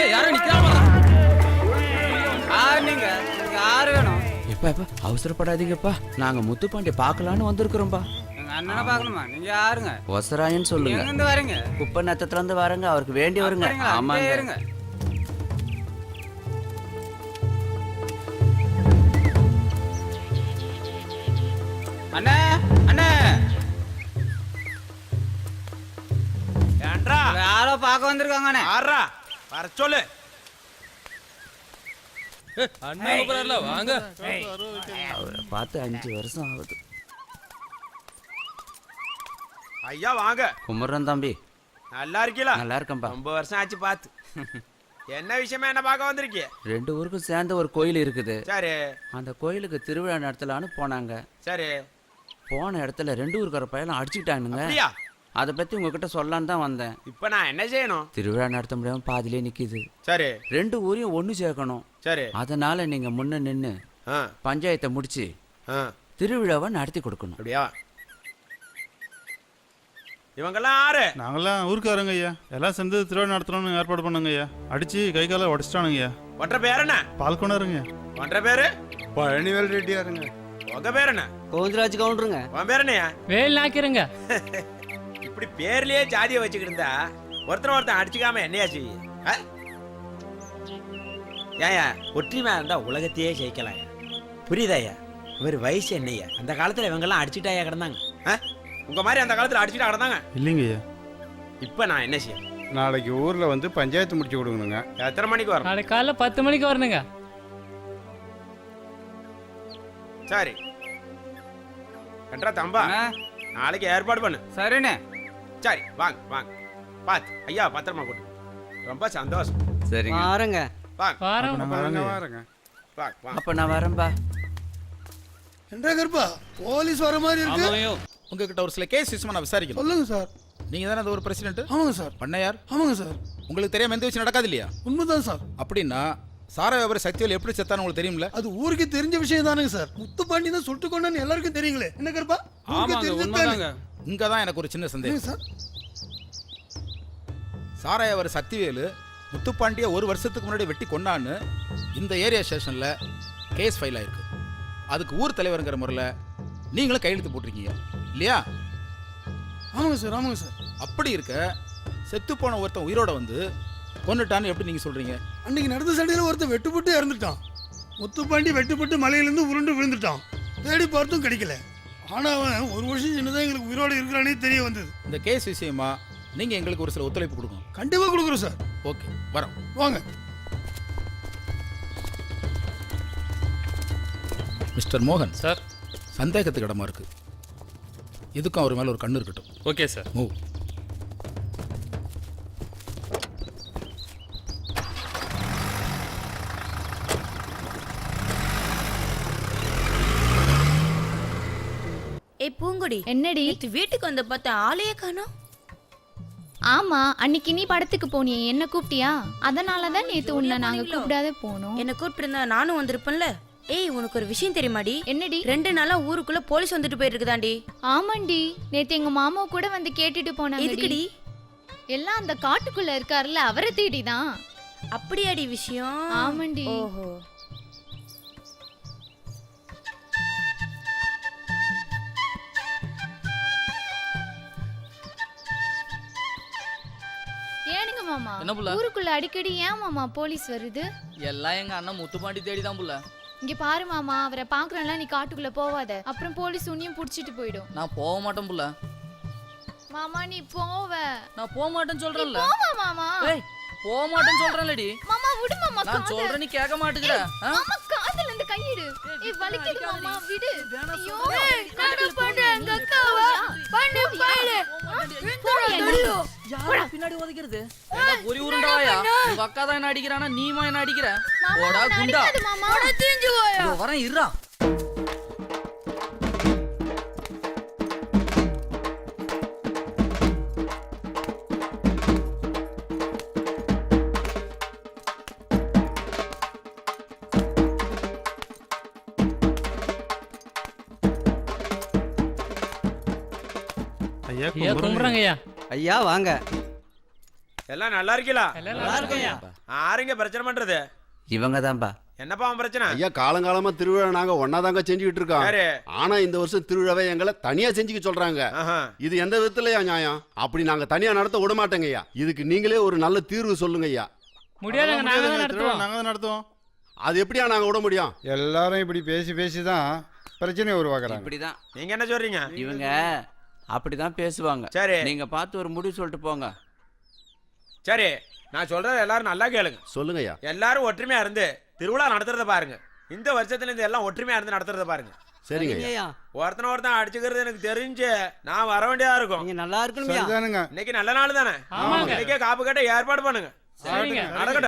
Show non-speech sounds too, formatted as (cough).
ஏய் யாரும் நிக்கிறாங்க யார் நீங்க? உங்களுக்கு யாரு வேணும்? எப்பா எப்பா அவசரப்படாதீங்கப்பா. நாங்க முத்துப்பாண்டி பார்க்கலான்னு வந்திருக்கிறோம்பா. எங்க அண்ணனை பார்க்கணுமா? நீங்க யாருங்க? ஒசராயன்னு சொல்லுங்க. எங்க இருந்து வரீங்க. குப்பை நத்தத்துல இருந்து வரங்க. அவருக்கு வேண்டியவருங்க அப்படிங்களா? ஆமாங்க அண்ணே அண்ணே. யாரோ பார்க்க வந்திருக்காங்க அண்ணே. வர சொல்லு. அண்ணா கூப்பிடல வாங்க. அவரை பார்த்து அஞ்சு வருஷம் ஆகுது. ஐயா வாங்க. குமரன் தம்பி. நல்லா இருக்கீங்களா நல்லா இருக்கேன்பா. ரொம்ப வருஷம் ஆச்சு பார்த்து. என்ன விஷயமா என்ன பார்க்க வந்திருக்கீங்க ரெண்டு ஊருக்கும் சேர்ந்த ஒரு கோயில் இருக்குது. சரி. அந்த கோயிலுக்கு திருவிழா நடத்தலான்னு போனாங்க. சரி. போன இடத்துல ரெண்டு ஊருக்கார பையனும் அடிச்சுக்கிட்டானுங்க. அதை பத்தி உங்ககிட்ட சொல்லலான்னு தான் வந்தேன். இப்ப நான் என்ன செய்யணும்? திருவிழா நடத்த முடியாம பாதியிலே நிக்குது. சரி. ரெண்டு ஊரையும் ஒன்று சேர்க்கணும். சரி. அதனால நீங்க முன்ன நின்று ஆ. பஞ்சாயத்தை முடிச்சு ஆ. திருவிழாவை நடத்தி கொடுக்கணும். அப்படியா? இவங்கெல்லாம் ஆறு நாங்கெல்லாம் ஊருக்காரங்க ஐயா. எல்லாம் சேர்ந்து திருவிழா நடத்துறோம்னு ஏற்பாடு பண்ணோங்க ஐயா. அடிச்சு கை காலை உடச்சிட்டானுங்க ஐயா. ஒன்ற பேர் என்ன? பால் கொண்டாருங்க ஒன்ற பேரு? பழனிவேல் ரெட்டியாருங்க. உங்க பேர் என்ன? கோவிந்தராஜ் கவுண்டருங்க. உன் பேர் என்னையா வேல் நாக்கிறங்க (laughs) இப்படி பேர்லயே ஜாதியை வச்சுக்கிட்டு இருந்தா ஒருத்தர் ஒருத்தன் அடிச்சுக்காம என்னையா செய்ய? ஆ? ஏன்யா ஒற்றுமையா இருந்தா உலகத்தையே ஜெயிக்கலாம் புரியுதாயா இவர் வயசு என்னையா அந்த காலத்துல இவங்கெல்லாம் அடிச்சுட்டாயா கிடந்தாங்க. ஆ? உங்க மாதிரி அந்த காலத்துல அடிச்சுட்டா கிடந்தாங்க. இல்லைங்க இப்ப நான் என்ன செய்ய நாளைக்கு ஊர்ல வந்து பஞ்சாயத்து முடிச்சு கொடுக்கணுங்க எத்தனை மணிக்கு வரணும் நாளைக்கு காலைல பத்து மணிக்கு வரணுங்க. சரி. கன்றா தம்பா. நாளைக்கு ஏற்பாடு பண்ணு. சரிண்ணே. சரி வாங்க வாங்க. பாத்து ஐயா பத்திரமா கூட்டு ரொம்ப சந்தோஷம். சரிங்க. பாருங்க வாங்க. வாரம் வாங்க வரோங்க. வாருங்க. வாங்க வாங்க. அப்ப நான் வரேன்பா. என்ன கருப்பா? போலீஸ் வர மாதிரி இருக்கு. உங்ககிட்ட ஒரு சில கேஸ் விஷயமா நான் விசாரிக்கணும். சொல்லுங்க சார். நீங்க தானே அது ஒரு பிரசிடென்ட் ஆமாங்க சார். பண்ணையார்? ஆமாங்க சார். உங்களுக்கு தெரியாம எந்த விஷயம் நடக்காது இல்லையா உண்மைதான் சார். அப்படின்னா சார வியாபாரி சக்திவேல் எப்படி செத்தான்னு உங்களுக்கு தெரியும்ல? அது ஊருக்கு தெரிஞ்ச விஷயம் தானுங்க சார். முத்துப்பாண்டி தான் சுட்டு கொண்டான்னு எல்லாருக்கும் தெரியுங்களே. என்ன கருப்பா? ஆமாங்க உண்மைதாங்க. இங்க தான் எனக்கு ஒரு சின்ன. சந்தேகம். சார்? சார வியாபாரி சக்திவேலு முத்துப்பாண்டிய ஒரு வருஷத்துக்கு முன்னாடி வெட்டி கொண்டான்னு இந்த ஏரியா ஸ்டேஷன்ல கேஸ் ஃபைல் ஆயிருக்கு. அதுக்கு ஊர் தலைவருங்கிற முறையில் நீங்களும் கையெழுத்து போட்டிருக்கீங்க. இல்லையா? ஆமாங்க சார் ஆமாங்க சார். அப்படி இருக்க செத்து போன ஒருத்தன் உயிரோட வந்து கொண்டுட்டான்னு எப்படி நீங்க சொல்றீங்க? அன்னைக்கு நடந்த சண்டையில் ஒருத்தன் வெட்டுப்பட்டு இறந்துட்டான். முத்துப்பாண்டி வெட்டுப்பட்டு மலையிலேருந்து உருண்டு விழுந்துட்டான். தேடி பார்த்தும் கிடைக்கல. ஆனா அவன் ஒரு வருஷம் சின்னதான் எங்களுக்கு உயிரோடு இருக்கிறானே தெரிய வந்தது. இந்த கேஸ் விஷயமா நீங்க எங்களுக்கு ஒரு சில ஒத்துழைப்பு கொடுக்கணும். கண்டிப்பா கொடுக்குறோம் சார். ஓகே வரோம். வாங்க. மிஸ்டர் மோகன் சார். சந்தேகத்துக்கு இடமா இருக்கு. எதுக்கும் அவர் மேல ஒரு கண்ணு இருக்கட்டும். Okay sir. மூவ். பூங்குடி என்னடி? நேத்து வீட்டுக்கு வந்து பார்த்த ஆளையே காணோம். ஆமா அன்னைக்கு நீ படத்துக்கு போனியே என்ன கூப்பிட்டியா? அதனால தான் நேத்து உன்னை நாங்க? கூப்பிடாத போனோம். என்ன கூப்பிட்டு நானும் வந்திருப்பேன்ல? ஏய் உனக்கு ஒரு விஷயம் தெரியுமாடி? என்னடி? ரெண்டு நாளா ஊருக்குள்ள போலீஸ் வந்துட்டு போயிட்டு இருக்குதாண்டி ஆமாண்டி நேத்து எங்க மாமா கூட வந்து கேட்டுட்டு போனாங்கடி. எதுக்குடி? எல்லாம் அந்த காட்டுக்குள்ள இருக்காருல்ல அவரை தேடிதான். அப்படியாடி விஷயம்? ஆமாண்டி. ஓஹோ. மாமா. என்ன புள்ள? ஊருக்குள்ள அடிக்கடி ஏன் மாமா போலீஸ் வருது? எல்லாம் எங்க அண்ணன் முத்துப்பாண்டி தேடி தான் புள்ள. இங்க பாரு மாமா அவரை பாக்குறேன்ல நீ காட்டுக்குள்ள போவாத. அப்புறம் போலீஸ் உன்னையும் புடிச்சிட்டு போயிடும். நான் போக மாட்டேன் புள்ள. மாமா நீ போவ. நான் போக மாட்டேன்னு சொல்றேன்ல. போமா மாமா. ஏய் போக மாட்டேன்னு சொல்றேன்லடி. மாமா விடு மாமா நான். சொல்றேன் நீ கேட்க மாட்டேங்கிற? மாமா காதுல இருந்து கையிடு. ஏய் வலிக்குது மாமா விடு. ஐயோ நான் பின்னாடி உதைக்கிறது? பொறி உருண்டாயா? உங்க அக்கா தான் என்ன அடிக்கிறானா நீமா என்ன அடிக்கிற? போடா குண்டா. மாமா. இதோ வரேன் இருடா ஐயா கும்பிட்றாங்க ஐயா ஐயா வாங்க. எல்லாம் நல்லா இருக்கீங்களா நல்லா இருக்கேன் ஐயா ஆருங்க பிரச்சனை பண்றது? இவங்க தான்பா என்னப்பா அவன் பிரச்சனை? ஐயா காலங்காலமா திருவிழா நாங்க ஒன்னாதாங்க செஞ்சுக்கிட்டு இருக்கோம். ஆனா இந்த வருஷம் திருவிழாவை எங்களை தனியா செஞ்சுக்க சொல்றாங்க. இது எந்த விதத்துலயா நியாயம்? அப்படி நாங்க தனியா நடத்த விட மாட்டோங்க ஐயா. இதுக்கு நீங்களே ஒரு நல்ல தீர்வு சொல்லுங்க ஐயா. முடியாதுங்க நாங்க தான் நடத்துவோம். நாங்க தான் நடத்துவோம். அது எப்படியா நாங்க விட முடியும்? எல்லாரும் இப்படி பேசி பேசி தான் பிரச்சனை உருவாக்குறாங்க. இப்படிதான். நீங்க என்ன சொல்றீங்க? இவங்க அப்படிதான் பேசுவாங்க. சரி. நீங்க பார்த்து ஒரு முடிவு சொல்லிட்டு போங்க. சரி நான் சொல்றத எல்லாரும் நல்லா கேளுங்க. சொல்லுங்க ஐயா எல்லாரும் ஒற்றுமையா இருந்து திருவிழா நடத்துறத பாருங்க. இந்த வருஷத்துல இருந்து எல்லாம் ஒற்றுமையா இருந்து நடத்துறத பாருங்க. சரிங்க ஐயா ஒருத்தன ஒருத்தன் அடிச்சுக்கிறது எனக்கு தெரிஞ்சு நான் வர வேண்டியதா இருக்கும். நீங்க நல்லா சரிதானுங்க. இன்னைக்கு நல்ல நாள் தானே? இன்னைக்கே காப்பு கட்ட ஏற்பாடு பண்ணுங்க. நடக்கட்டும்.